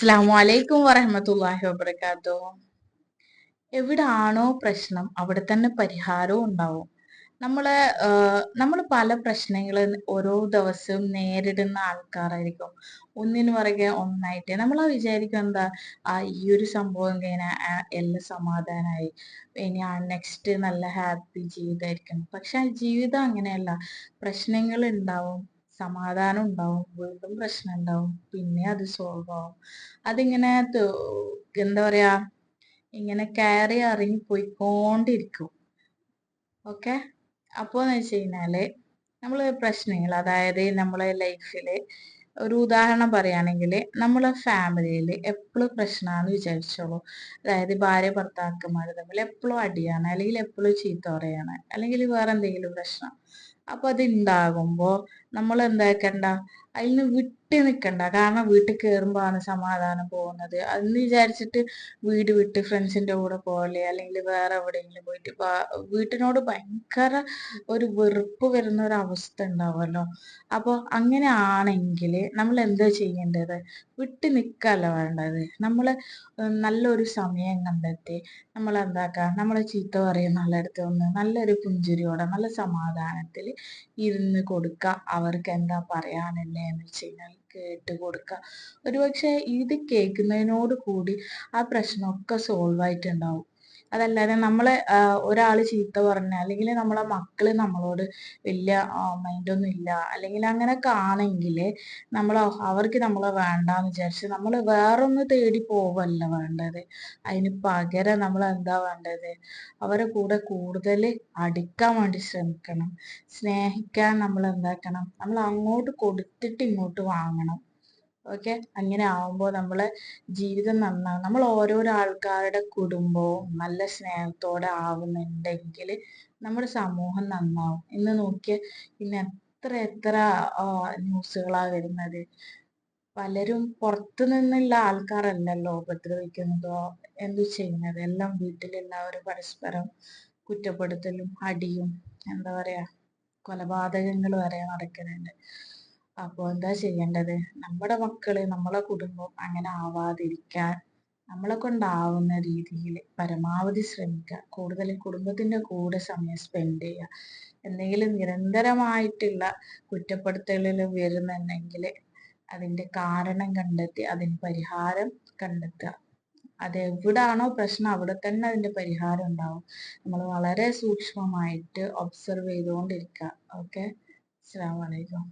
അസ്സാം വലൈക്കും വറഹമത്തല്ലാഹി വബർക്കാത്തു എവിടാണോ പ്രശ്നം അവിടെ തന്നെ പരിഹാരവും ഉണ്ടാവും. നമ്മൾ നമ്മൾ പല പ്രശ്നങ്ങൾ ഓരോ ദിവസവും നേരിടുന്ന ആൾക്കാരായിരിക്കും. ഒന്നിനു പുറകെ ഒന്നായിട്ട്. നമ്മൾ ആ വിചാരിക്കും എന്താ ആ ഈ ഒരു സംഭവം കഴിഞ്ഞാൽ എല്ലാം സമാധാനമായി ഇനി ആ നെക്സ്റ്റ് നല്ല ഹാപ്പി ജീവിതമായിരിക്കും പക്ഷെ ആ ജീവിതം അങ്ങനെയല്ല. പ്രശ്നങ്ങൾ ഉണ്ടാവും. സമാധാനം ഉണ്ടാവും വീണ്ടും പ്രശ്നം ഉണ്ടാവും പിന്നെ അത് സോൾവ് ആവും. അതിങ്ങനെ എന്താ പറയാ ഇങ്ങനെ കയറി അറിഞ്ഞു പോയിക്കൊണ്ടിരിക്കും. ഓക്കെ അപ്പോൾ എന്ന് വെച്ച് കഴിഞ്ഞാൽ നമ്മൾ പ്രശ്നങ്ങൾ അതായത് നമ്മളെ ലൈഫിൽ ഒരു ഉദാഹരണം പറയുകയാണെങ്കിൽ നമ്മളെ ഫാമിലിയിൽ എപ്പോഴും പ്രശ്നമാണെന്ന് വിചാരിച്ചോളൂ. അതായത് ഭാര്യ ഭർത്താക്കന്മാർ തമ്മിൽ എപ്പോഴും അടിയാണ് അല്ലെങ്കിൽ എപ്പോഴും ചീത്ത പറയാണ് അല്ലെങ്കിൽ വേറെ എന്തെങ്കിലും പ്രശ്നം. അപ്പൊ അത് ഉണ്ടാകുമ്പോ നമ്മൾ എന്താക്കണ്ട അതിൽ നിന്ന് വിട്ട് നിൽക്കണ്ട കാരണം വീട്ടിൽ കയറുമ്പോഴാണ് സമാധാനം പോകുന്നത്. അതെന്ന് വിചാരിച്ചിട്ട് വീട് വിട്ട് ഫ്രണ്ട്സിന്റെ കൂടെ പോലെ അല്ലെങ്കിൽ വേറെ എവിടെയെങ്കിലും പോയിട്ട് വീട്ടിനോട് ഭയങ്കര ഒരു വെറുപ്പ് വരുന്ന ഒരു അവസ്ഥ ഉണ്ടാവുമല്ലോ അപ്പോൾ അങ്ങനെ ആണെങ്കിൽ നമ്മൾ എന്താ ചെയ്യേണ്ടത്? വിട്ട് നിൽക്കല്ല വേണ്ടത്. നമ്മൾ നല്ലൊരു സമയം കണ്ടെത്തി നമ്മൾ എന്താക്ക? നമ്മളെ ചീത്ത പറയും ആളടുത്ത് ഒന്ന് നല്ലൊരു പുഞ്ചിരിയോടെ നല്ല സമാധാനത്തിൽ ഇരുന്ന് കൊടുക്കുക അവർക്ക് എന്താ പറയാനുള്ളത് എന്ന് വെച്ച് കഴിഞ്ഞാൽ കേട്ട് കൊടുക്കുക ഒരുപക്ഷെ ഇത് കേൾക്കുന്നതിനോട് കൂടി ആ പ്രശ്നമൊക്കെ സോൾവ് ആയിട്ടുണ്ടാവും. അതല്ലാതെ നമ്മളെ ഒരാൾ ചീത്ത പറഞ്ഞ അല്ലെങ്കിൽ നമ്മളെ മക്കൾ നമ്മളോട് വലിയ മൈൻഡൊന്നും ഇല്ല അല്ലെങ്കിൽ അങ്ങനെയൊക്കെ ആണെങ്കിൽ നമ്മൾ അവർക്ക് നമ്മളെ വേണ്ടാന്ന് വിചാരിച്ച് നമ്മൾ വേറൊന്ന് തേടി പോവല്ല വേണ്ടത്. അതിന് പകരം നമ്മൾ എന്താ വേണ്ടത്? അവരെ കൂടെ കൂടുതൽ അടുക്കാൻ വേണ്ടി ശ്രമിക്കണം. സ്നേഹിക്കാൻ നമ്മൾ എന്താക്കണം? നമ്മൾ അങ്ങോട്ട് കൊടുത്തിട്ട് ഇങ്ങോട്ട് വാങ്ങണം. ഓക്കെ അങ്ങനെ ആവുമ്പോൾ നമ്മളെ ജീവിതം നന്നാവും. നമ്മൾ ഓരോരോ ആൾക്കാരുടെ കുടുംബവും നല്ല സ്നേഹത്തോടെ ആവുന്നുണ്ടെങ്കിൽ നമ്മുടെ സമൂഹം നന്നാവും. ഇന്ന് നോക്കിയ ഇന്ന് എത്ര എത്ര ന്യൂസുകളാ വരുന്നത്. പലരും പുറത്തു നിന്നുള്ള ആൾക്കാരല്ലല്ലോ ഉപദ്രവിക്കുന്നതോ എന്തു ചെയ്യുന്നത്? എല്ലാം വീട്ടിലെല്ലാവരും പരസ്പരം കുറ്റപ്പെടുത്തലും അടിയും എന്താ പറയാ കൊലപാതകങ്ങൾ വരെ നടക്കുന്നുണ്ട്. അപ്പോൾ എന്താ ചെയ്യേണ്ടത്? നമ്മുടെ മക്കൾ നമ്മളെ കുടുംബം അങ്ങനെ ആവാതിരിക്കാൻ നമ്മളെ കൊണ്ടാവുന്ന രീതിയിൽ പരമാവധി ശ്രമിക്കുക. കൂടുതൽ കുടുംബത്തിന്റെ കൂടെ സമയം സ്പെൻഡ് ചെയ്യുക. എന്തെങ്കിലും നിരന്തരമായിട്ടുള്ള കുറ്റപ്പെടുത്തലുകൾ വരുന്നുണ്ടെങ്കിൽ അതിന്റെ കാരണം കണ്ടെത്തി അതിന് പരിഹാരം കണ്ടെത്തുക. അതെവിടാണോ പ്രശ്നം അവിടെ തന്നെ അതിന്റെ പരിഹാരം ഉണ്ടാവും. നമ്മൾ വളരെ സൂക്ഷ്മമായിട്ട് ഒബ്സർവ് ചെയ്തുകൊണ്ടിരിക്കുക. ഓക്കെ അസ്സാം വലൈക്കും